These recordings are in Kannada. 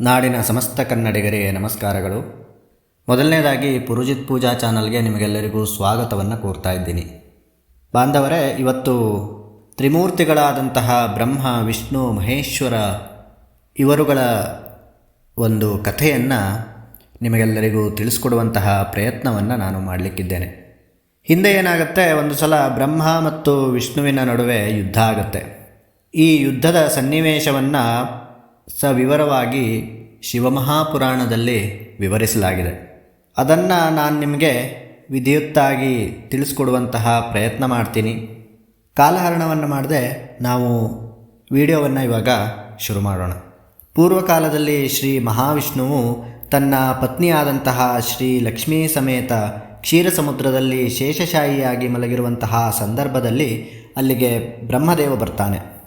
ನಾಡಿನ ಸಮಸ್ತ ಕನ್ನಡಿಗರಿಗೆ ನಮಸ್ಕಾರಗಳು. ಮೊದಲನೇದಾಗಿ ಪುರುಜಿತ್ ಪೂಜಾ ಚಾನಲ್ಗೆ ನಿಮಗೆಲ್ಲರಿಗೂ ಸ್ವಾಗತವನ್ನು ಕೋರ್ತಾ ಇದ್ದೀನಿ. ಬಾಂಧವರೇ, ಇವತ್ತು ತ್ರಿಮೂರ್ತಿಗಳಾದಂತಹ ಬ್ರಹ್ಮ, ವಿಷ್ಣು, ಮಹೇಶ್ವರ ಇವರುಗಳ ಒಂದು ಕಥೆಯನ್ನು ನಿಮಗೆಲ್ಲರಿಗೂ ತಿಳಿಸ್ಕೊಡುವಂತಹ ಪ್ರಯತ್ನವನ್ನು ನಾನು ಮಾಡಲಿಕ್ಕಿದ್ದೇನೆ. ಹಿಂದೆ ಏನಾಗುತ್ತೆ, ಒಂದು ಸಲ ಬ್ರಹ್ಮ ಮತ್ತು ವಿಷ್ಣುವಿನ ನಡುವೆ ಯುದ್ಧ ಆಗುತ್ತೆ. ಈ ಯುದ್ಧದ ಸನ್ನಿವೇಶವನ್ನು ಸವಿವರವಾಗಿ ಶಿವಮಹಾಪುರಾಣದಲ್ಲಿ ವಿವರಿಸಲಾಗಿದೆ. ಅದನ್ನು ನಾನು ನಿಮಗೆ ವಿಧಿಯುತ್ತಾಗಿ ತಿಳಿಸ್ಕೊಡುವಂತಹ ಪ್ರಯತ್ನ ಮಾಡ್ತೀನಿ. ಕಾಲಹರಣವನ್ನು ಮಾಡದೆ ನಾವು ವಿಡಿಯೋವನ್ನು ಇವಾಗ ಶುರು ಮಾಡೋಣ. ಪೂರ್ವಕಾಲದಲ್ಲಿ ಶ್ರೀ ಮಹಾವಿಷ್ಣುವು ತನ್ನ ಪತ್ನಿಯಾದಂತಹ ಶ್ರೀ ಲಕ್ಷ್ಮೀ ಸಮೇತ ಕ್ಷೀರ ಸಮುದ್ರದಲ್ಲಿ ಶೇಷಶಾಹಿಯಾಗಿ ಮಲಗಿರುವಂತಹ ಸಂದರ್ಭದಲ್ಲಿ ಅಲ್ಲಿಗೆ ಬ್ರಹ್ಮದೇವ ಬರ್ತಾನೆ.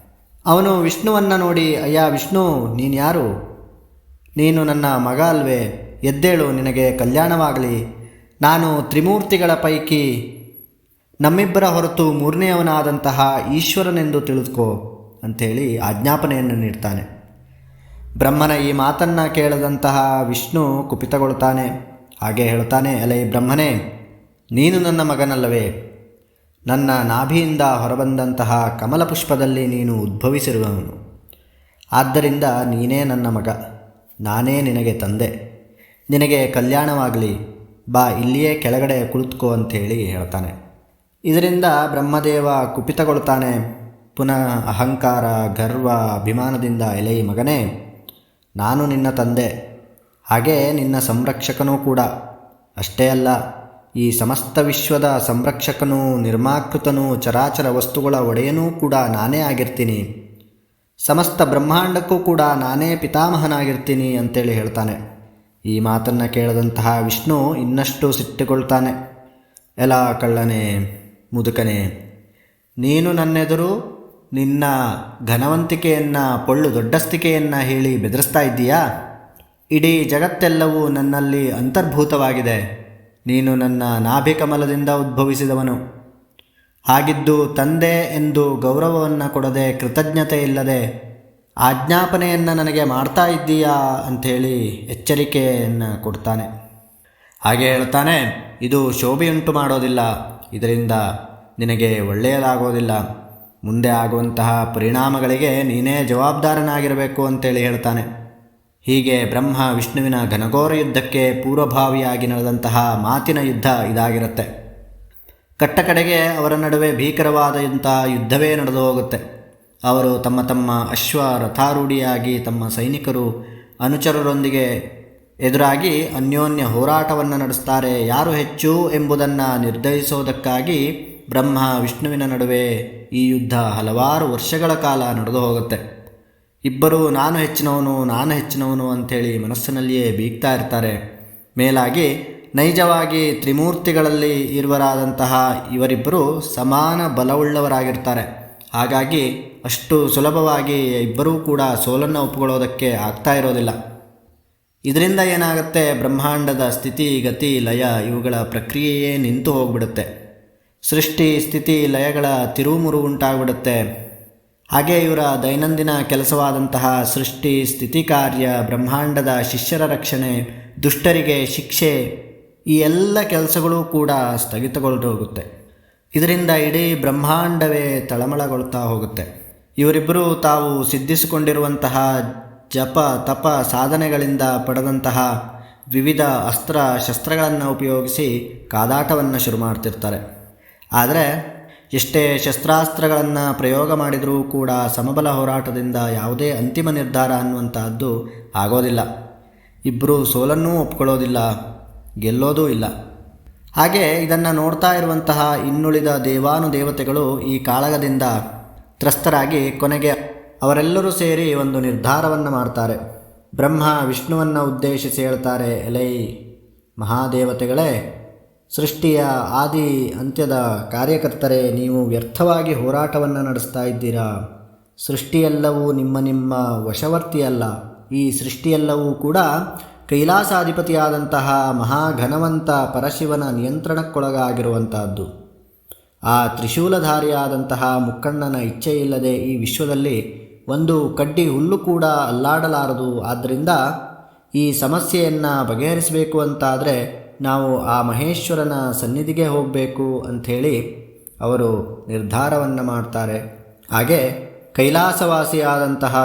ಅವನು ವಿಷ್ಣುವನ್ನು ನೋಡಿ, ಅಯ್ಯ ವಿಷ್ಣು, ನೀನು ಯಾರು? ನೀನು ನನ್ನ ಮಗ ಅಲ್ವೇ? ಎದ್ದೇಳು, ನಿನಗೆ ಕಲ್ಯಾಣವಾಗಲಿ. ನಾನು ತ್ರಿಮೂರ್ತಿಗಳ ಪೈಕಿ ನಮ್ಮಿಬ್ಬರ ಹೊರತು ಮೂರನೆಯವನಾದಂತಹ ಈಶ್ವರನೆಂದು ತಿಳಿದುಕೋ, ಅಂಥೇಳಿ ಆಜ್ಞಾಪನೆಯನ್ನು ನೀಡ್ತಾನೆ. ಬ್ರಹ್ಮನ ಈ ಮಾತನ್ನು ಕೇಳದಂತಹ ವಿಷ್ಣು ಕುಪಿತಗೊಳ್ತಾನೆ ಹಾಗೆ ಹೇಳ್ತಾನೆ ಅಲೈ ಬ್ರಹ್ಮನೇ, ನೀನು ನನ್ನ ಮಗನಲ್ಲವೇ? ನನ್ನ ನಾಭಿಯಿಂದ ಹೊರಬಂದಂತಹ ಕಮಲಪುಷ್ಪದಲ್ಲಿ ನೀನು ಉದ್ಭವಿಸಿರುವವನು. ಆದ್ದರಿಂದ ನೀನೇ ನನ್ನ ಮಗ, ನಾನೇ ನಿನಗೆ ತಂದೆ. ನಿನಗೆ ಕಲ್ಯಾಣವಾಗಲಿ, ಬಾ ಇಲ್ಲಿಯೇ ಕೆಳಗಡೆ ಕುಳಿತುಕೋ ಅಂಥೇಳಿ ಹೇಳ್ತಾನೆ. ಇದರಿಂದ ಬ್ರಹ್ಮದೇವ ಕುಪಿತಗೊಳ್ತಾನೆ. ಪುನಃ ಅಹಂಕಾರ, ಗರ್ವ, ಅಭಿಮಾನದಿಂದ ಎಲೈ ಮಗನೇ, ನಾನು ನಿನ್ನ ತಂದೆ. ಹಾಗೆ ನಿನ್ನ ಸಂರಕ್ಷಕನೂ ಕೂಡ. ಅಷ್ಟೇ ಅಲ್ಲ ಈ ಸಮಸ್ತ ವಿಶ್ವದ ಸಂರಕ್ಷಕನೂ, ನಿರ್ಮಾಕೃತನೂ, ಚರಾಚರ ವಸ್ತುಗಳ ಒಡೆಯನೂ ಕೂಡ ನಾನೇ ಆಗಿರ್ತೀನಿ. ಸಮಸ್ತ ಬ್ರಹ್ಮಾಂಡಕ್ಕೂ ಕೂಡ ನಾನೇ ಪಿತಾಮಹನಾಗಿರ್ತೀನಿ ಅಂತೇಳಿ ಹೇಳ್ತಾನೆ. ಈ ಮಾತನ್ನು ಕೇಳದಂತಹ ವಿಷ್ಣು ಇನ್ನಷ್ಟು ಸಿಟ್ಟುಕೊಳ್ತಾನೆ. ಎಲ ಕಳ್ಳನೇ, ಮುದುಕನೇ, ನೀನು ನನ್ನೆದುರು ನಿನ್ನ ಘನವಂತಿಕೆಯನ್ನು, ಪೊಳ್ಳು ದೊಡ್ಡಸ್ತಿಕೆಯನ್ನು ಹೇಳಿ ಬೆದರಿಸ್ತಾ ಇದ್ದೀಯಾ? ಇಡೀ ಜಗತ್ತೆಲ್ಲವೂ ನನ್ನಲ್ಲಿ ಅಂತರ್ಭೂತವಾಗಿದೆ. ನೀನು ನನ್ನ ನಾಭಿಕಮಲದಿಂದ ಉದ್ಭವಿಸಿದವನು. ಹಾಗಿದ್ದು ತಂದೆ ಎಂದು ಗೌರವವನ್ನು ಕೊಡದೆ ಕೃತಜ್ಞತೆ ಇಲ್ಲದೆ ಆಜ್ಞಾಪನೆಯನ್ನು ನನಗೆ ಮಾಡ್ತಾ ಇದ್ದೀಯಾ ಅಂಥೇಳಿ ಎಚ್ಚರಿಕೆಯನ್ನು ಕೊಡ್ತಾನೆ. ಹಾಗೆ ಹೇಳ್ತಾನೆ ಇದು ಶೋಭೆಯುಂಟು ಮಾಡೋದಿಲ್ಲ, ಇದರಿಂದ ನಿನಗೆ ಒಳ್ಳೆಯದಾಗೋದಿಲ್ಲ. ಮುಂದೆ ಆಗುವಂತಹ ಪರಿಣಾಮಗಳಿಗೆ ನೀನೇ ಜವಾಬ್ದಾರನಾಗಿರಬೇಕು ಅಂತೇಳಿ ಹೇಳ್ತಾನೆ ಹೀಗೆ ಬ್ರಹ್ಮ ವಿಷ್ಣುವಿನ ಘನಘೋರ ಯುದ್ಧಕ್ಕೆ ಪೂರ್ವಭಾವಿಯಾಗಿ ನಡೆದಂತಹ ಮಾತಿನ ಯುದ್ಧ ಇದಾಗಿರುತ್ತೆ. ಕಟ್ಟಕಡೆಗೆ ಅವರ ನಡುವೆ ಭೀಕರವಾದಂತಹ ಯುದ್ಧವೇ ನಡೆದು ಹೋಗುತ್ತೆ. ಅವರು ತಮ್ಮ ತಮ್ಮ ಅಶ್ವ ರಥಾರೂಢಿಯಾಗಿ ತಮ್ಮ ಸೈನಿಕರು, ಅನುಚರರೊಂದಿಗೆ ಎದುರಾಗಿ ಅನ್ಯೋನ್ಯ ಹೋರಾಟವನ್ನು ನಡೆಸ್ತಾರೆ. ಯಾರು ಹೆಚ್ಚು ಎಂಬುದನ್ನು ನಿರ್ಧರಿಸೋದಕ್ಕಾಗಿ ಬ್ರಹ್ಮ ವಿಷ್ಣುವಿನ ನಡುವೆ ಈ ಯುದ್ಧ ಹಲವಾರು ವರ್ಷಗಳ ಕಾಲ ನಡೆದು ಹೋಗುತ್ತೆ. ಇಬ್ಬರು ನಾನು ಹೆಚ್ಚಿನವನು ನಾನು ಹೆಚ್ಚಿನವನು ಅಂಥೇಳಿ ಮನಸ್ಸಿನಲ್ಲಿಯೇ ಬೀಗ್ತಾ ಇರ್ತಾರೆ. ಮೇಲಾಗಿ ನೈಜವಾಗಿ ತ್ರಿಮೂರ್ತಿಗಳಲ್ಲಿ ಇರುವರಾದಂತಹ ಇವರಿಬ್ಬರು ಸಮಾನ ಬಲವುಳ್ಳವರಾಗಿರ್ತಾರೆ. ಹಾಗಾಗಿ ಅಷ್ಟು ಸುಲಭವಾಗಿ ಇಬ್ಬರೂ ಕೂಡ ಸೋಲನ್ನು ಒಪ್ಪಿಕೊಳ್ಳೋದಕ್ಕೆ ಆಗ್ತಾ ಇರೋದಿಲ್ಲ. ಇದರಿಂದ ಏನಾಗುತ್ತೆ? ಬ್ರಹ್ಮಾಂಡದ ಸ್ಥಿತಿ, ಗತಿ, ಲಯ ಇವುಗಳ ಪ್ರಕ್ರಿಯೆಯೇ ನಿಂತು ಹೋಗ್ಬಿಡುತ್ತೆ. ಸೃಷ್ಟಿ, ಸ್ಥಿತಿ, ಲಯಗಳ ತಿರುಮುರು ಉಂಟಾಗ್ಬಿಡುತ್ತೆ. ಹಾಗೆ ಇವರ ದೈನಂದಿನ ಕೆಲಸವಾದಂತಹ ಸೃಷ್ಟಿ ಸ್ಥಿತಿ ಕಾರ್ಯ ಬ್ರಹ್ಮಾಂಡದ ಶಿಷ್ಯರ ರಕ್ಷಣೆ, ದುಷ್ಟರಿಗೆ ಶಿಕ್ಷೆ ಈ ಎಲ್ಲ ಕೆಲಸಗಳು ಕೂಡ ಹೋಗುತ್ತೆ. ಇದರಿಂದ ಇಡೀ ಬ್ರಹ್ಮಾಂಡವೇ ತಳಮಳಗೊಳ್ತಾ ಹೋಗುತ್ತೆ. ಇವರಿಬ್ಬರು ತಾವು ಸಿದ್ಧಿಸಿಕೊಂಡಿರುವಂತಹ ಜಪ, ತಪ ಸಾಧನೆಗಳಿಂದ ಪಡೆದಂತಹ ವಿವಿಧ ಅಸ್ತ್ರ ಶಸ್ತ್ರಗಳನ್ನು ಉಪಯೋಗಿಸಿ ಕಾದಾಟವನ್ನು ಶುರು ಮಾಡ್ತಿರ್ತಾರೆ. ಆದರೆ ಎಷ್ಟೇ ಶಸ್ತ್ರಾಸ್ತ್ರಗಳನ್ನು ಪ್ರಯೋಗ ಮಾಡಿದರೂ ಕೂಡ ಸಮಬಲ ಹೋರಾಟದಿಂದ ಯಾವುದೇ ಅಂತಿಮ ನಿರ್ಧಾರ ಅನ್ನುವಂತಹದ್ದು ಆಗೋದಿಲ್ಲ. ಇಬ್ಬರು ಸೋಲನ್ನೂ ಒಪ್ಕೊಳ್ಳೋದಿಲ್ಲ, ಗೆಲ್ಲೋದೂ ಇಲ್ಲ. ಹಾಗೆ ಇದನ್ನು ನೋಡ್ತಾ ಇರುವಂತಹ ಇನ್ನುಳಿದ ದೇವಾನುದೇವತೆಗಳು ಈ ಕಾಳಗದಿಂದ ತ್ರಸ್ತರಾಗಿ ಕೊನೆಗೆ ಅವರೆಲ್ಲರೂ ಸೇರಿ ಒಂದು ನಿರ್ಧಾರವನ್ನು ಮಾಡ್ತಾರೆ. ಬ್ರಹ್ಮ ವಿಷ್ಣುವನ್ನು ಉದ್ದೇಶಿಸಿ ಹೇಳ್ತಾರೆ, ಎಲೈ ಮಹಾದೇವತೆಗಳೇ ಸೃಷ್ಟಿಯ ಆದಿ ಅಂತ್ಯದ ಕಾರ್ಯಕರ್ತರೇ, ನೀವು ವ್ಯರ್ಥವಾಗಿ ಹೋರಾಟವನ್ನು ನಡೆಸ್ತಾ ಇದ್ದೀರಾ? ಸೃಷ್ಟಿಯೆಲ್ಲವೂ ನಿಮ್ಮ ನಿಮ್ಮ ವಶವರ್ತಿಯಲ್ಲ. ಈ ಸೃಷ್ಟಿಯೆಲ್ಲವೂ ಕೂಡ ಕೈಲಾಸಾಧಿಪತಿಯಾದಂತಹ ಮಹಾಘನವಂತ ಪರಶಿವನ ನಿಯಂತ್ರಣಕ್ಕೊಳಗಾಗಿರುವಂತಹದ್ದು. ಆ ತ್ರಿಶೂಲಧಾರಿಯಾದಂತಹ ಮುಕ್ಕಣ್ಣನ ಇಚ್ಛೆಯಿಲ್ಲದೆ ಈ ವಿಶ್ವದಲ್ಲಿ ಒಂದು ಕಡ್ಡಿ ಹುಲ್ಲು ಕೂಡ ಅಲ್ಲಾಡಲಾರದು. ಆದ್ದರಿಂದ ಈ ಸಮಸ್ಯೆಯನ್ನು ಬಗೆಹರಿಸಬೇಕು ಅಂತಾದರೆ ನಾವು ಆ ಮಹೇಶ್ವರನ ಸನ್ನಿಧಿಗೆ ಹೋಗಬೇಕು ಅಂಥೇಳಿ ಅವರು ನಿರ್ಧಾರವನ್ನು ಮಾಡ್ತಾರೆ. ಹಾಗೆ ಕೈಲಾಸವಾಸಿಯಾದಂತಹ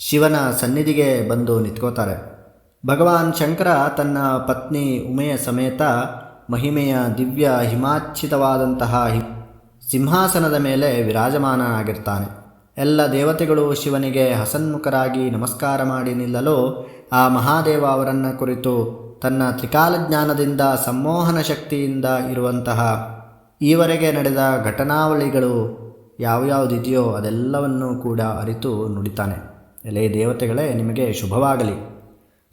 ಶಿವನ ಸನ್ನಿಧಿಗೆ ಬಂದು ನಿಂತ್ಕೋತಾರೆ. ಭಗವಾನ್ ಶಂಕರ ತನ್ನ ಪತ್ನಿ ಉಮೆಯ ಸಮೇತ ಮಹಿಮೆಯ ದಿವ್ಯ ಹಿಮಾಚ್ಛಿತವಾದಂತಹ ಸಿಂಹಾಸನದ ಮೇಲೆ ವಿರಾಜಮಾನನಾಗಿರ್ತಾನೆ ಎಲ್ಲ ದೇವತೆಗಳು ಶಿವನಿಗೆ ಹಸನ್ಮುಖರಾಗಿ ನಮಸ್ಕಾರ ಮಾಡಿ ನಿಲ್ಲಲು ಆ ಮಹಾದೇವ ಅವರನ್ನು ಕುರಿತು ತನ್ನ ತ್ರಿಕಾಲಜ್ಞಾನದಿಂದ ಸಂಮೋಹನ ಶಕ್ತಿಯಿಂದ ಇರುವಂತಹ ಈವರೆಗೆ ನಡೆದ ಘಟನಾವಳಿಗಳು ಯಾವ್ಯಾವುದಿದೆಯೋ ಅದೆಲ್ಲವನ್ನೂ ಕೂಡ ಅರಿತು ನುಡಿತಾನೆ. ಎಲೆ ದೇವತೆಗಳೇ, ನಿಮಗೆ ಶುಭವಾಗಲಿ.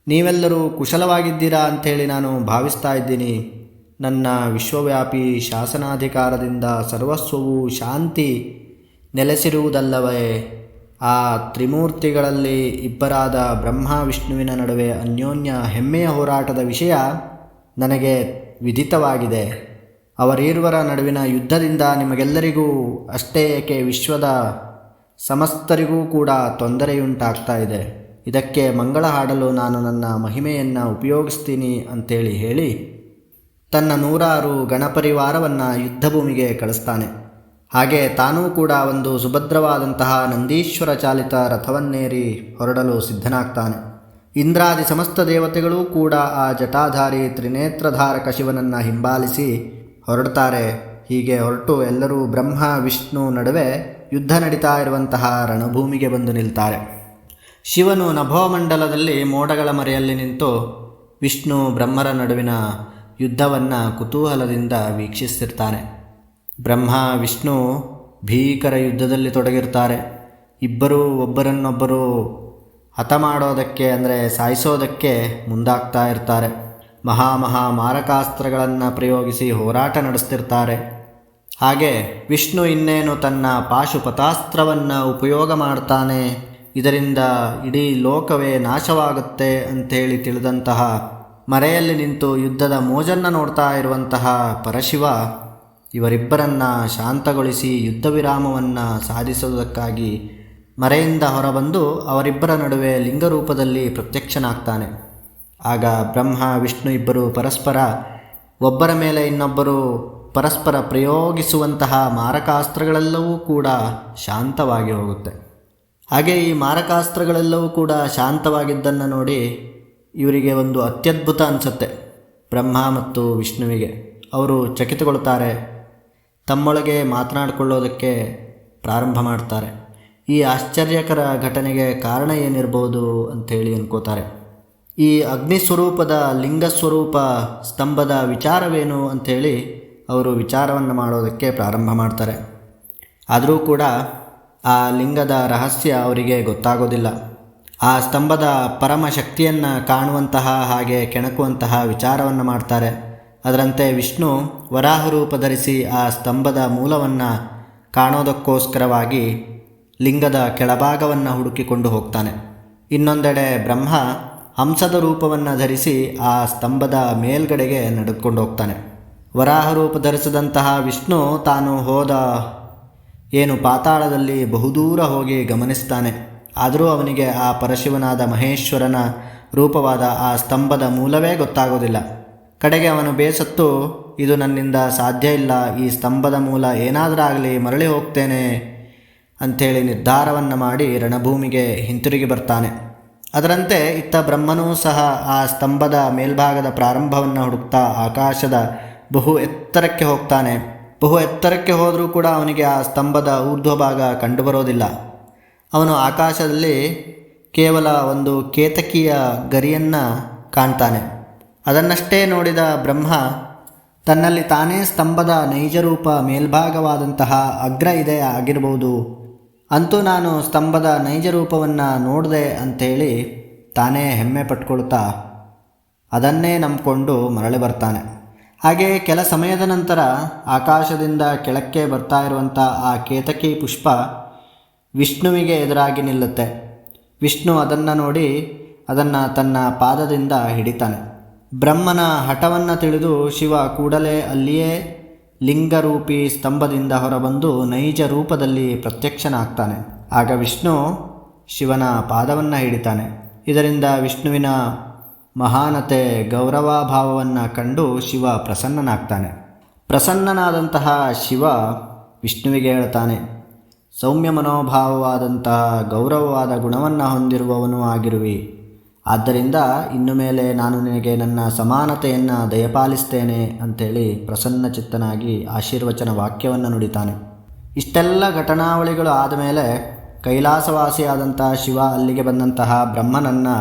ನೀವೆಲ್ಲರೂ ಕುಶಲವಾಗಿದ್ದೀರಾ ಅಂಥೇಳಿ ನಾನು ಭಾವಿಸ್ತಾ ಇದ್ದೀನಿ. ನನ್ನ ವಿಶ್ವವ್ಯಾಪಿ ಶಾಸನಾಧಿಕಾರದಿಂದ ಸರ್ವಸ್ವವು ಶಾಂತಿ ನೆಲೆಸಿರುವುದಲ್ಲವೇ? ಆ ತ್ರಿಮೂರ್ತಿಗಳಲ್ಲಿ ಇಬ್ಬರಾದ ಬ್ರಹ್ಮ ವಿಷ್ಣುವಿನ ನಡುವೆ ಅನ್ಯೋನ್ಯ ಹೆಮ್ಮೆಯ ಹೋರಾಟದ ವಿಷಯ ನನಗೆ ವಿದಿತವಾಗಿದೆ. ಅವರೀರ್ವರ ನಡುವಿನ ಯುದ್ಧದಿಂದ ನಿಮಗೆಲ್ಲರಿಗೂ ಅಷ್ಟೇ ಏಕೆ ವಿಶ್ವದ ಸಮಸ್ತರಿಗೂ ಕೂಡ ತೊಂದರೆಯುಂಟಾಗ್ತಾ ಇದೆ. ಇದಕ್ಕೆ ಮಂಗಳ ಹಾಡಲು ನಾನು ನನ್ನ ಮಹಿಮೆಯನ್ನು ಉಪಯೋಗಿಸ್ತೀನಿ ಅಂತೇಳಿ ಹೇಳಿ ತನ್ನ ನೂರಾರು ಗಣಪರಿವಾರವನ್ನು ಯುದ್ಧಭೂಮಿಗೆ ಕಳಿಸ್ತಾನೆ. ಹಾಗೆ ತಾನೂ ಕೂಡ ಒಂದು ಸುಭದ್ರವಾದಂತಹ ನಂದೀಶ್ವರ ಚಾಲಿತ ರಥವನ್ನೇರಿ ಹೊರಡಲು ಸಿದ್ಧನಾಗ್ತಾನೆ. ಇಂದ್ರಾದಿ ಸಮಸ್ತ ದೇವತೆಗಳೂ ಕೂಡ ಆ ಜಟಾಧಾರಿ ತ್ರಿನೇತ್ರಧಾರಕ ಶಿವನನ್ನು ಹಿಂಬಾಲಿಸಿ ಹೊರಡ್ತಾರೆ. ಹೀಗೆ ಹೊರಟು ಎಲ್ಲರೂ ಬ್ರಹ್ಮ, ವಿಷ್ಣು ನಡುವೆ ಯುದ್ಧ ನಡೀತಾ ಇರುವಂತಹ ರಣಭೂಮಿಗೆ ಬಂದು ನಿಲ್ತಾರೆ. ಶಿವನು ನಭೋಮಂಡಲದಲ್ಲಿ ಮೋಡಗಳ ಮರೆಯಲ್ಲಿ ನಿಂತು ವಿಷ್ಣು ಬ್ರಹ್ಮರ ನಡುವಿನ ಯುದ್ಧವನ್ನು ಕುತೂಹಲದಿಂದ ವೀಕ್ಷಿಸ್ತಿರ್ತಾನೆ. ಬ್ರಹ್ಮ, ವಿಷ್ಣು ಭೀಕರ ಯುದ್ಧದಲ್ಲಿ ತೊಡಗಿರ್ತಾರೆ ಇಬ್ಬರೂ ಒಬ್ಬರನ್ನೊಬ್ಬರು ಹತ ಮಾಡೋದಕ್ಕೆ ಅಂದರೆ ಸಾಯಿಸೋದಕ್ಕೆ ಮುಂದಾಗ್ತಾ ಇರ್ತಾರೆ. ಮಹಾ ಮಹಾ ಮಾರಕಾಸ್ತ್ರಗಳನ್ನು ಪ್ರಯೋಗಿಸಿ ಹೋರಾಟ ನಡೆಸ್ತಿರ್ತಾರೆ. ಹಾಗೆ ವಿಷ್ಣು ಇನ್ನೇನು ತನ್ನ ಪಾಶುಪತಾಸ್ತ್ರವನ್ನು ಉಪಯೋಗ ಮಾಡ್ತಾನೆ, ಇದರಿಂದ ಇಡೀ ಲೋಕವೇ ನಾಶವಾಗುತ್ತೆ ಅಂಥೇಳಿ ತಿಳಿದಂತಹ ಮರೆಯಲ್ಲಿ ನಿಂತು ಯುದ್ಧದ ಮೋಜನ್ನು ನೋಡ್ತಾ ಇರುವಂತಹ ಪರಶಿವ ಇವರಿಬ್ಬರನ್ನ ಶಾಂತಗೊಳಿಸಿ ಯುದ್ಧ ವಿರಾಮವನ್ನು ಸಾಧಿಸುವುದಕ್ಕಾಗಿ ಮರೆಯಿಂದ ಹೊರಬಂದು ಅವರಿಬ್ಬರ ನಡುವೆ ಲಿಂಗರೂಪದಲ್ಲಿ ಪ್ರತ್ಯಕ್ಷನಾಗ್ತಾನೆ. ಆಗ ಬ್ರಹ್ಮ, ವಿಷ್ಣು ಇಬ್ಬರು ಪರಸ್ಪರ, ಒಬ್ಬರ ಮೇಲೆ ಇನ್ನೊಬ್ಬರು ಪರಸ್ಪರ ಪ್ರಯೋಗಿಸುವಂತಹ ಮಾರಕಾಸ್ತ್ರಗಳೆಲ್ಲವೂ ಕೂಡ ಶಾಂತವಾಗಿ ಹೋಗುತ್ತೆ. ಹಾಗೆ ಈ ಮಾರಕಾಸ್ತ್ರಗಳೆಲ್ಲವೂ ಕೂಡ ಶಾಂತವಾಗಿದ್ದನ್ನು ನೋಡಿ ಇವರಿಗೆ ಒಂದು ಅತ್ಯದ್ಭುತ ಅನಿಸುತ್ತೆ ಬ್ರಹ್ಮ ಮತ್ತು ವಿಷ್ಣುವಿಗೆ. ಅವರು ಚಕಿತಗೊಳ್ತಾರೆ ತಮ್ಮೊಳಗೆ ಮಾತನಾಡಿಕೊಳ್ಳೋದಕ್ಕೆ ಪ್ರಾರಂಭ ಮಾಡ್ತಾರೆ. ಈ ಆಶ್ಚರ್ಯಕರ ಘಟನೆಗೆ ಕಾರಣ ಏನಿರ್ಬೋದು ಅಂಥೇಳಿ ಅನ್ಕೋತಾರೆ. ಈ ಅಗ್ನಿ ಸ್ವರೂಪದ ಲಿಂಗ ಸ್ವರೂಪ ಸ್ತಂಭದ ವಿಚಾರವೇನು ಅಂಥೇಳಿ ಅವರು ವಿಚಾರವನ್ನು ಮಾಡೋದಕ್ಕೆ ಪ್ರಾರಂಭ ಮಾಡ್ತಾರೆ. ಆದರೂ ಕೂಡ ಆ ಲಿಂಗದ ರಹಸ್ಯ ಅವರಿಗೆ ಗೊತ್ತಾಗೋದಿಲ್ಲ. ಆ ಸ್ತಂಭದ ಪರಮ ಶಕ್ತಿಯನ್ನು ಕಾಣುವಂತಹ ಹಾಗೆ ಕೆಣಕುವಂತಹ ವಿಚಾರವನ್ನು ಮಾಡ್ತಾರೆ. ಅದರಂತೆ ವಿಷ್ಣು ವರಾಹ ರೂಪ ಧರಿಸಿ ಆ ಸ್ತಂಭದ ಮೂಲವನ್ನು ಕಾಣೋದಕ್ಕೋಸ್ಕರವಾಗಿ ಲಿಂಗದ ಕೆಳಭಾಗವನ್ನು ಹುಡುಕಿಕೊಂಡು ಹೋಗ್ತಾನೆ. ಇನ್ನೊಂದೆಡೆ ಬ್ರಹ್ಮ ಹಂಸದ ರೂಪವನ್ನು ಧರಿಸಿ ಆ ಸ್ತಂಭದ ಮೇಲ್ಗಡೆಗೆ ನಡೆದುಕೊಂಡು ಹೋಗ್ತಾನೆ. ವರಾಹ ರೂಪ ಧರಿಸಿದಂತಹ ವಿಷ್ಣು ತಾನು ಹೋದ ಏನು ಪಾತಾಳದಲ್ಲಿ ಬಹುದೂರ ಹೋಗಿ ಗಮನಿಸ್ತಾನೆ. ಆದರೂ ಅವನಿಗೆ ಆ ಪರಶಿವನಾದ ಮಹೇಶ್ವರನ ರೂಪವಾದ ಆ ಸ್ತಂಭದ ಮೂಲವೇ ಗೊತ್ತಾಗೋದಿಲ್ಲ. ಕಡೆಗೆ ಅವನು ಬೇಸತ್ತು, ಇದು ನನ್ನಿಂದ ಸಾಧ್ಯ ಇಲ್ಲ, ಈ ಸ್ತಂಭದ ಮೂಲ ಏನಾದರೂ ಆಗಲಿ ಮರಳಿ ಹೋಗ್ತೇನೆ ಅಂಥೇಳಿ ನಿರ್ಧಾರವನ್ನು ಮಾಡಿ ರಣಭೂಮಿಗೆ ಹಿಂತಿರುಗಿ ಬರ್ತಾನೆ. ಅದರಂತೆ ಇತ್ತ ಬ್ರಹ್ಮನೂ ಸಹ ಆ ಸ್ತಂಭದ ಮೇಲ್ಭಾಗದ ಪ್ರಾರಂಭವನ್ನು ಹುಡುಕ್ತಾ ಆಕಾಶದ ಬಹು ಎತ್ತರಕ್ಕೆ ಹೋಗ್ತಾನೆ. ಬಹು ಎತ್ತರಕ್ಕೆ ಹೋದರೂ ಕೂಡ ಅವನಿಗೆ ಆ ಸ್ತಂಭದ ಊರ್ಧ್ವ ಭಾಗ ಕಂಡುಬರೋದಿಲ್ಲ. ಅವನು ಆಕಾಶದಲ್ಲಿ ಕೇವಲ ಒಂದು ಕೇತಕಿಯ ಗರಿಯನ್ನು ಕಾಣ್ತಾನೆ. ಅದನ್ನಷ್ಟೇ ನೋಡಿದ ಬ್ರಹ್ಮ, ತನ್ನಲ್ಲಿ ತಾನೇ ಸ್ತಂಭದ ನೈಜರೂಪ ಮೇಲ್ಭಾಗವಾದಂತಹ ಅಗ್ರ ಇದೆ ಆಗಿರಬಹುದು ಅಂತೂ ನಾನು ಸ್ತಂಭದ ನೈಜ ರೂಪವನ್ನು ನೋಡಿದೆ ಅಂಥೇಳಿ ತಾನೇ ಹೆಮ್ಮೆ ಪಟ್ಕೊಳ್ತಾ ಅದನ್ನೇ ನಂಬಿಕೊಂಡು ಮರಳಿ ಬರ್ತಾನೆ. ಹಾಗೆ ಕೆಲ ಸಮಯದ ನಂತರ ಆಕಾಶದಿಂದ ಕೆಳಕ್ಕೆ ಬರ್ತಾ ಇರುವಂಥ ಆ ಕೇತಕಿ ಪುಷ್ಪ ವಿಷ್ಣುವಿಗೆ ಎದುರಾಗಿ ನಿಲ್ಲುತ್ತೆ. ವಿಷ್ಣು ಅದನ್ನು ನೋಡಿ ಅದನ್ನು ತನ್ನ ಪಾದದಿಂದ ಹಿಡಿತಾನೆ. ಬ್ರಹ್ಮನ ಹಠವನ್ನು ತಿಳಿದು ಶಿವ ಕೂಡಲೇ ಅಲ್ಲಿಯೇ ಲಿಂಗರೂಪಿ ಸ್ತಂಭದಿಂದ ಹೊರಬಂದು ನೈಜ ರೂಪದಲ್ಲಿ ಪ್ರತ್ಯಕ್ಷನಾಗ್ತಾನೆ. ಆಗ ವಿಷ್ಣು ಶಿವನ ಪಾದವನ್ನು ಹಿಡಿತಾನೆ. ಇದರಿಂದ ವಿಷ್ಣುವಿನ ಮಹಾನತೆ ಗೌರವಾಭಾವವನ್ನು ಕಂಡು ಶಿವ ಪ್ರಸನ್ನನಾಗ್ತಾನೆ. ಪ್ರಸನ್ನನಾದಂತಹ ಶಿವ ವಿಷ್ಣುವಿಗೆ ಹೇಳ್ತಾನೆ, ಸೌಮ್ಯ ಮನೋಭಾವವಾದಂತಹ ಗೌರವವಾದ ಗುಣವನ್ನು ಹೊಂದಿರುವವನು ಆಗಿರುವಿ. ಆದ್ದರಿಂದ ಇನ್ನು ಮೇಲೆ ನಾನು ನಿನಗೆ ನನ್ನ ಸಮಾನತೆಯನ್ನು ದಯಪಾಲಿಸ್ತೇನೆ ಅಂಥೇಳಿ ಪ್ರಸನ್ನ ಚಿತ್ತನಾಗಿ ಆಶೀರ್ವಚನ ವಾಕ್ಯವನ್ನು ನುಡಿತಾನೆ. ಇಷ್ಟೆಲ್ಲ ಘಟನಾವಳಿಗಳು ಆದಮೇಲೆ ಕೈಲಾಸವಾಸಿಯಾದಂಥ ಶಿವ ಅಲ್ಲಿಗೆ ಬಂದಂತಹ ಬ್ರಹ್ಮನನ್ನು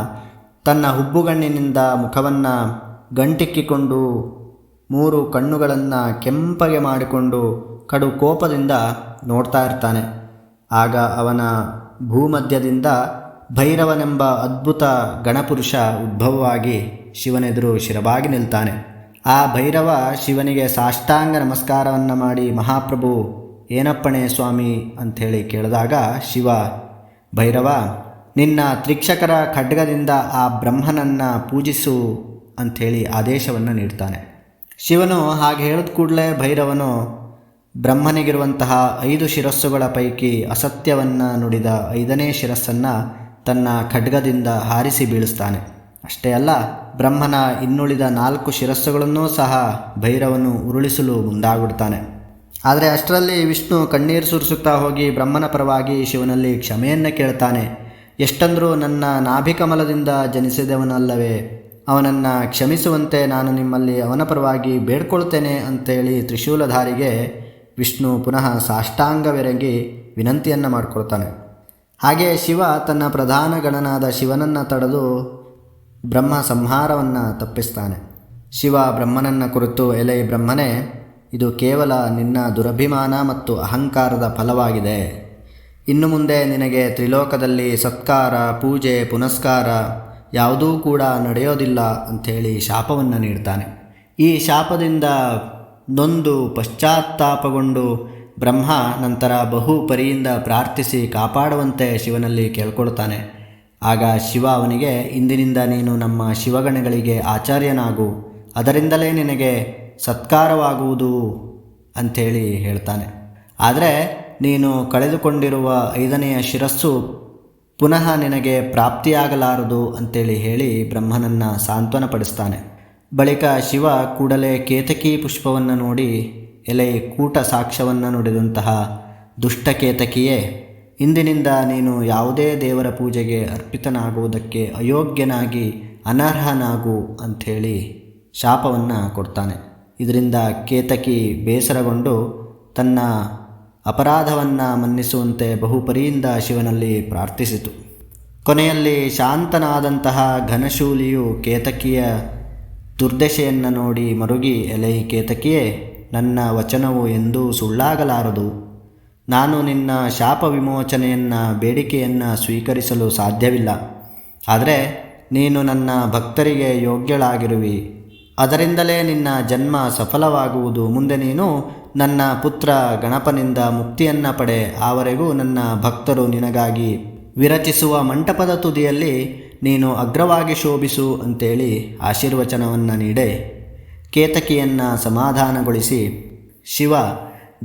ತನ್ನ ಹುಬ್ಬುಗಣ್ಣಿನಿಂದ ಮುಖವನ್ನು ಗಂಟಿಕ್ಕಿಕೊಂಡು ಮೂರು ಕಣ್ಣುಗಳನ್ನು ಕೆಂಪಗೆ ಮಾಡಿಕೊಂಡು ಕಡು ಕೋಪದಿಂದ ನೋಡ್ತಾ ಇರ್ತಾನೆ. ಆಗ ಅವನ ಭೂಮಧ್ಯದಿಂದ ಭೈರವನೆಂಬ ಅದ್ಭುತ ಗಣಪುರುಷ ಉದ್ಭವವಾಗಿ ಶಿವನೆದುರು ಶಿರಬಾಗಿ ನಿಲ್ತಾನೆ. ಆ ಭೈರವ ಶಿವನಿಗೆ ಸಾಷ್ಟಾಂಗ ನಮಸ್ಕಾರವನ್ನು ಮಾಡಿ, ಮಹಾಪ್ರಭು, ಏನಪ್ಪಣೆ ಸ್ವಾಮಿ? ಅಂಥೇಳಿ ಕೇಳಿದಾಗ ಶಿವ, ಭೈರವ, ನಿನ್ನ ತ್ರಿಕ್ಷಕರ ಖಡ್ಗದಿಂದ ಆ ಬ್ರಹ್ಮನನ್ನು ಪೂಜಿಸು ಅಂಥೇಳಿ ಆದೇಶವನ್ನು ನೀಡ್ತಾನೆ. ಶಿವನು ಹಾಗೆ ಹೇಳಿದ ಕೂಡಲೇ ಭೈರವನು ಬ್ರಹ್ಮನಿಗಿರುವಂತಹ ಐದು ಶಿರಸ್ಸುಗಳ ಪೈಕಿ ಅಸತ್ಯವನ್ನು ನುಡಿದ ಐದನೇ ಶಿರಸ್ಸನ್ನು ತನ್ನ ಖಡ್ಗದಿಂದ ಹಾರಿಸಿ ಬೀಳಿಸ್ತಾನೆ. ಅಷ್ಟೇ ಅಲ್ಲ, ಬ್ರಹ್ಮನ ಇನ್ನುಳಿದ ನಾಲ್ಕು ಶಿರಸ್ಸುಗಳನ್ನೂ ಸಹ ಭೈರವನು ಉರುಳಿಸಲು ಮುಂದಾಗ್ಬಿಡ್ತಾನೆ. ಆದರೆ ಅಷ್ಟರಲ್ಲಿ ವಿಷ್ಣು ಕಣ್ಣೀರು ಸುರಿಸುತ್ತಾ ಹೋಗಿ ಬ್ರಹ್ಮನ ಪರವಾಗಿ ಶಿವನಲ್ಲಿ ಕ್ಷಮೆಯನ್ನು ಕೇಳ್ತಾನೆ. ಎಷ್ಟಂದರೂ ನನ್ನ ನಾಭಿಕಮಲದಿಂದ ಜನಿಸಿದವನಲ್ಲವೇ, ಅವನನ್ನು ಕ್ಷಮಿಸುವಂತೆ ನಾನು ನಿಮ್ಮಲ್ಲಿ ಅವನ ಪರವಾಗಿ ಬೇಡ್ಕೊಳ್ತೇನೆ ಅಂತೇಳಿ ತ್ರಿಶೂಲಧಾರಿಗೆ ವಿಷ್ಣು ಪುನಃ ಸಾಷ್ಟಾಂಗವೆರಗಿ ವಿನಂತಿಯನ್ನು ಮಾಡಿಕೊಳ್ತಾನೆ. ಹಾಗೆ ಶಿವ ತನ್ನ ಪ್ರಧಾನ ಗಣನಾದ ಶಿವನನ್ನು ತಡೆದು ಬ್ರಹ್ಮ ಸಂಹಾರವನ್ನು ತಪ್ಪಿಸ್ತಾನೆ. ಶಿವ ಬ್ರಹ್ಮನನ್ನು ಕುರಿತು ಎಲೆ ಬ್ರಹ್ಮನೇ, ಇದು ಕೇವಲ ನಿನ್ನ ದುರಭಿಮಾನ ಮತ್ತು ಅಹಂಕಾರದ ಫಲವಾಗಿದೆ. ಇನ್ನು ಮುಂದೆ ನಿನಗೆ ತ್ರಿಲೋಕದಲ್ಲಿ ಸತ್ಕಾರ, ಪೂಜೆ, ಪುನಸ್ಕಾರ ಯಾವುದೂ ಕೂಡ ನಡೆಯೋದಿಲ್ಲ ಅಂಥೇಳಿ ಶಾಪವನ್ನು ನೀಡ್ತಾನೆ. ಈ ಶಾಪದಿಂದ ನೊಂದು ಪಶ್ಚಾತ್ತಾಪಗೊಂಡು ಬ್ರಹ್ಮ ನಂತರ ಬಹು ಪರಿಯಿಂದ ಪ್ರಾರ್ಥಿಸಿ ಕಾಪಾಡುವಂತೆ ಶಿವನಲ್ಲಿ ಕೇಳ್ಕೊಳ್ತಾನೆ. ಆಗ ಶಿವ ಅವನಿಗೆ, ಇಂದಿನಿಂದ ನೀನು ನಮ್ಮ ಶಿವಗಣಗಳಿಗೆ ಆಚಾರ್ಯನಾಗು. ಅದರಿಂದಲೇ ನಿನಗೆ ಸತ್ಕಾರವಾಗುವುದು ಅಂಥೇಳಿ ಹೇಳ್ತಾನೆ. ಆದರೆ ನೀನು ಕಳೆದುಕೊಂಡಿರುವ ಐದನೆಯ ಶಿರಸ್ಸು ಪುನಃ ನಿನಗೆ ಪ್ರಾಪ್ತಿಯಾಗಲಾರದು ಅಂತೇಳಿ ಹೇಳಿ ಬ್ರಹ್ಮನನ್ನು ಸಾಂತ್ವನಪಡಿಸ್ತಾನೆ. ಬಳಿಕ ಶಿವ ಕೂಡಲೇ ಕೇತಕಿ ಪುಷ್ಪವನ್ನು ನೋಡಿ ಎಲೆ ಕೂಟ ಸಾಕ್ಷ್ಯವನ್ನು ನುಡಿದಂತಹ ದುಷ್ಟಕೇತಕಿಯೇ, ಇಂದಿನಿಂದ ನೀನು ಯಾವುದೇ ದೇವರ ಪೂಜೆಗೆ ಅರ್ಪಿತನಾಗುವುದಕ್ಕೆ ಅಯೋಗ್ಯನಾಗಿ ಅನರ್ಹನಾಗು ಅಂಥೇಳಿ ಶಾಪವನ್ನು ಕೊಡ್ತಾನೆ. ಇದರಿಂದ ಕೇತಕಿ ಬೇಸರಗೊಂಡು ತನ್ನ ಅಪರಾಧವನ್ನು ಮನ್ನಿಸುವಂತೆ ಬಹುಪರಿಯಿಂದ ಶಿವನಲ್ಲಿ ಪ್ರಾರ್ಥಿಸಿತು. ಕೊನೆಯಲ್ಲಿ ಶಾಂತನಾದಂತಹ ಘನಶೂಲಿಯು ಕೇತಕಿಯ ದುರ್ದಶೆಯನ್ನು ನೋಡಿ ಮರುಗಿ ಎಲೈ ಕೇತಕಿಯೇ ನನ್ನ ವಚನವು ಎಂದೂ ಸುಳ್ಳಾಗಲಾರದು. ನಾನು ನಿನ್ನ ಶಾಪ ವಿಮೋಚನೆಯನ್ನು ಬೇಡಿಕೆಯನ್ನು ಸ್ವೀಕರಿಸಲು ಸಾಧ್ಯವಿಲ್ಲ. ಆದರೆ ನೀನು ನನ್ನ ಭಕ್ತರಿಗೆ ಯೋಗ್ಯಳಾಗಿರುವಿ. ಅದರಿಂದಲೇ ನಿನ್ನ ಜನ್ಮ ಸಫಲವಾಗುವುದು. ಮುಂದೆ ನೀನು ನನ್ನ ಪುತ್ರ ಗಣಪನಿಂದ ಮುಕ್ತಿಯನ್ನು ಪಡೆ. ಆವರೆಗೂ ನನ್ನ ಭಕ್ತರು ನಿನಗಾಗಿ ವಿರಚಿಸುವ ಮಂಟಪದ ತುದಿಯಲ್ಲಿ ನೀನು ಅಗ್ರವಾಗಿ ಶೋಭಿಸು ಅಂತೇಳಿ ಆಶೀರ್ವಚನವನ್ನು ನೀಡೆ. ಕೇತಕಿಯನ್ನು ಸಮಾಧಾನಗೊಳಿಸಿ ಶಿವ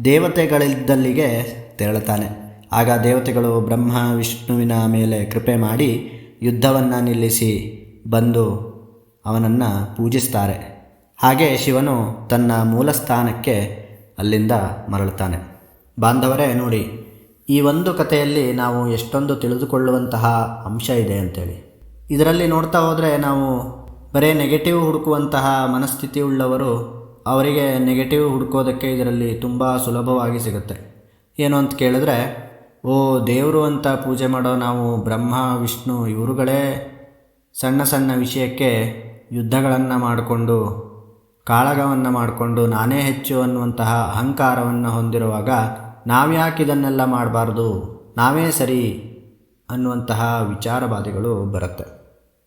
ದೇವತೆಗಳಿದ್ದಲ್ಲಿಗೆ ತೆರಳುತ್ತಾನೆ. ಆಗ ದೇವತೆಗಳು ಬ್ರಹ್ಮ, ವಿಷ್ಣುವಿನ ಮೇಲೆ ಕೃಪೆ ಮಾಡಿ ಯುದ್ಧವನ್ನು ನಿಲ್ಲಿಸಿ ಬಂದು ಅವನನ್ನು ಪೂಜಿಸ್ತಾರೆ. ಹಾಗೆ ಶಿವನು ತನ್ನ ಮೂಲ ಸ್ಥಾನಕ್ಕೆ ಅಲ್ಲಿಂದ ಮರಳುತ್ತಾನೆ. ಬಾಂಧವರೇ, ನೋಡಿ, ಈ ಒಂದು ಕಥೆಯಲ್ಲಿ ನಾವು ಎಷ್ಟೊಂದು ತಿಳಿದುಕೊಳ್ಳುವಂತಹ ಅಂಶ ಇದೆ ಅಂತೇಳಿ. ಇದರಲ್ಲಿ ನೋಡ್ತಾ ಹೋದರೆ ನಾವು ಬರೀ ನೆಗೆಟಿವ್ ಹುಡುಕುವಂತಹ ಮನಸ್ಥಿತಿ ಉಳ್ಳವರು ಅವರಿಗೆ ನೆಗೆಟಿವ್ ಹುಡುಕೋದಕ್ಕೆ ಇದರಲ್ಲಿ ತುಂಬ ಸುಲಭವಾಗಿ ಸಿಗುತ್ತೆ. ಏನು ಅಂತ ಕೇಳಿದ್ರೆ, ಓ ದೇವರು ಅಂತ ಪೂಜೆ ಮಾಡೋ ನಾವು ಬ್ರಹ್ಮ, ವಿಷ್ಣು ಇವರುಗಳೇ ಸಣ್ಣ ಸಣ್ಣ ವಿಷಯಕ್ಕೆ ಯುದ್ಧಗಳನ್ನು ಮಾಡಿಕೊಂಡು, ಕಾಳಗವನ್ನು ಮಾಡಿಕೊಂಡು, ನಾನೇ ಹೆಚ್ಚು ಅನ್ನುವಂತಹ ಅಹಂಕಾರವನ್ನು ಹೊಂದಿರುವಾಗ ನಾವ್ಯಾಕೆ ಇದನ್ನೆಲ್ಲ ಮಾಡಬಾರ್ದು, ನಾವೇ ಸರಿ ಅನ್ನುವಂತಹ ವಿಚಾರವಾದಿಗಳು ಬರುತ್ತೆ.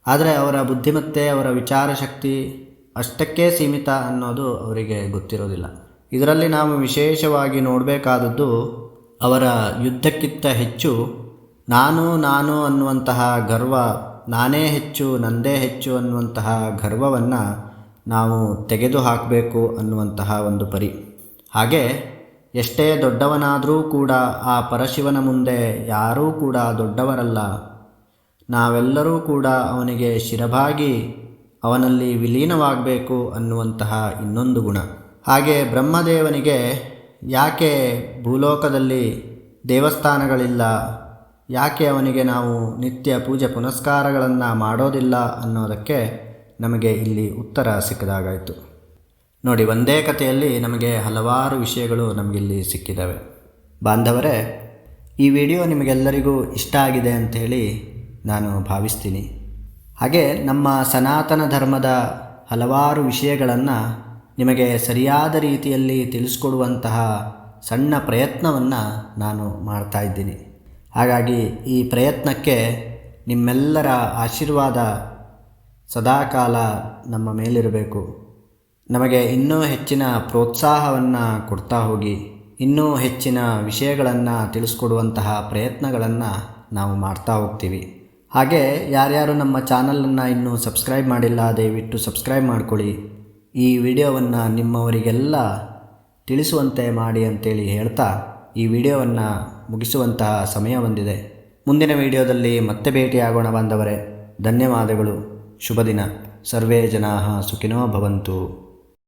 ಆದರೆ ಅವರ ಬುದ್ಧಿಮತ್ತೆ ಅವರ ವಿಚಾರ ಶಕ್ತಿ ಅಷ್ಟಕ್ಕೇ ಸೀಮಿತ ಅನ್ನೋದು ಅವರಿಗೆ ಗೊತ್ತಿರೋದಿಲ್ಲ. ಇದರಲ್ಲಿ ನಾವು ವಿಶೇಷವಾಗಿ ನೋಡಬೇಕಾದದ್ದು ಅವರ ಯುದ್ಧಕ್ಕಿಂತ ಹೆಚ್ಚು ನಾನು ನಾನು ಅನ್ನುವಂತಹ ಗರ್ವ, ನಾನೇ ಹೆಚ್ಚು, ನಂದೇ ಹೆಚ್ಚು ಅನ್ನುವಂತಹ ಗರ್ವವನ್ನು ನಾವು ತೆಗೆದು ಹಾಕಬೇಕು ಅನ್ನುವಂತಹ ಒಂದು ಪರಿ. ಹಾಗೆ ಎಷ್ಟೇ ದೊಡ್ಡವನಾದರೂ ಕೂಡ ಆ ಪರಶಿವನ ಮುಂದೆ ಯಾರೂ ಕೂಡ ದೊಡ್ಡವರಲ್ಲ. ನಾವೆಲ್ಲರೂ ಕೂಡ ಅವನಿಗೆ ಶಿರಭಾಗಿ ಅವನಲ್ಲಿ ವಿಲೀನವಾಗಬೇಕು ಅನ್ನುವಂತಹ ಇನ್ನೊಂದು ಗುಣ. ಹಾಗೆ ಬ್ರಹ್ಮದೇವನಿಗೆ ಯಾಕೆ ಭೂಲೋಕದಲ್ಲಿ ದೇವಸ್ಥಾನಗಳಿಲ್ಲ, ಯಾಕೆ ಅವನಿಗೆ ನಾವು ನಿತ್ಯ ಪೂಜೆ ಪುನಸ್ಕಾರಗಳನ್ನು ಮಾಡೋದಿಲ್ಲ ಅನ್ನೋದಕ್ಕೆ ನಮಗೆ ಇಲ್ಲಿ ಉತ್ತರ ಸಿಕ್ಕದಾಗಾಯಿತು. ನೋಡಿ, ಒಂದೇ ಕಥೆಯಲ್ಲಿ ನಮಗೆ ಹಲವಾರು ವಿಷಯಗಳು ನಮಗಿಲ್ಲಿ ಸಿಕ್ಕಿದ್ದಾವೆ ಬಾಂಧವರೇ, ಈ ವಿಡಿಯೋ ನಿಮಗೆಲ್ಲರಿಗೂ ಇಷ್ಟ ಆಗಿದೆ ಅಂಥೇಳಿ ನಾನು ಭಾವಿಸ್ತೀನಿ. ಹಾಗೆ ನಮ್ಮ ಸನಾತನ ಧರ್ಮದ ಹಲವಾರು ವಿಷಯಗಳನ್ನು ನಿಮಗೆ ಸರಿಯಾದ ರೀತಿಯಲ್ಲಿ ತಿಳಿಸ್ಕೊಡುವಂತಹ ಸಣ್ಣ ಪ್ರಯತ್ನವನ್ನು ನಾನು ಮಾಡ್ತಾ ಇದ್ದೀನಿ. ಹಾಗಾಗಿ ಈ ಪ್ರಯತ್ನಕ್ಕೆ ನಿಮ್ಮೆಲ್ಲರ ಆಶೀರ್ವಾದ ಸದಾಕಾಲ ನಮ್ಮ ಮೇಲಿರಬೇಕು. ನಮಗೆ ಇನ್ನೂ ಹೆಚ್ಚಿನ ಪ್ರೋತ್ಸಾಹವನ್ನು ಕೊಡ್ತಾ ಹೋಗಿ, ಇನ್ನೂ ಹೆಚ್ಚಿನ ವಿಷಯಗಳನ್ನು ತಿಳಿಸ್ಕೊಡುವಂತಹ ಪ್ರಯತ್ನಗಳನ್ನು ನಾವು ಮಾಡ್ತಾ ಹೋಗ್ತೀವಿ. ಹಾಗೆ ಯಾರ್ಯಾರು ನಮ್ಮ ಚಾನಲನ್ನು ಇನ್ನೂ ಸಬ್ಸ್ಕ್ರೈಬ್ ಮಾಡಿಲ್ಲ, ದಯವಿಟ್ಟು ಸಬ್ಸ್ಕ್ರೈಬ್ ಮಾಡ್ಕೊಳ್ಳಿ. ಈ ವಿಡಿಯೋವನ್ನು ನಿಮ್ಮವರಿಗೆಲ್ಲ ತಿಳಿಸುವಂತೆ ಮಾಡಿ ಅಂತೇಳಿ ಹೇಳ್ತಾ ಈ ವಿಡಿಯೋವನ್ನು ಮುಗಿಸುವಂತಹ ಸಮಯ ಬಂದಿದೆ. ಮುಂದಿನ ವಿಡಿಯೋದಲ್ಲಿ ಮತ್ತೆ ಭೇಟಿಯಾಗೋಣ ಬಾಂಧವರೇ. ಧನ್ಯವಾದಗಳು. ಶುಭ ದಿನ. ಸರ್ವೇ ಜನಾ ಸುಖಿನೋ ಭವಂತು.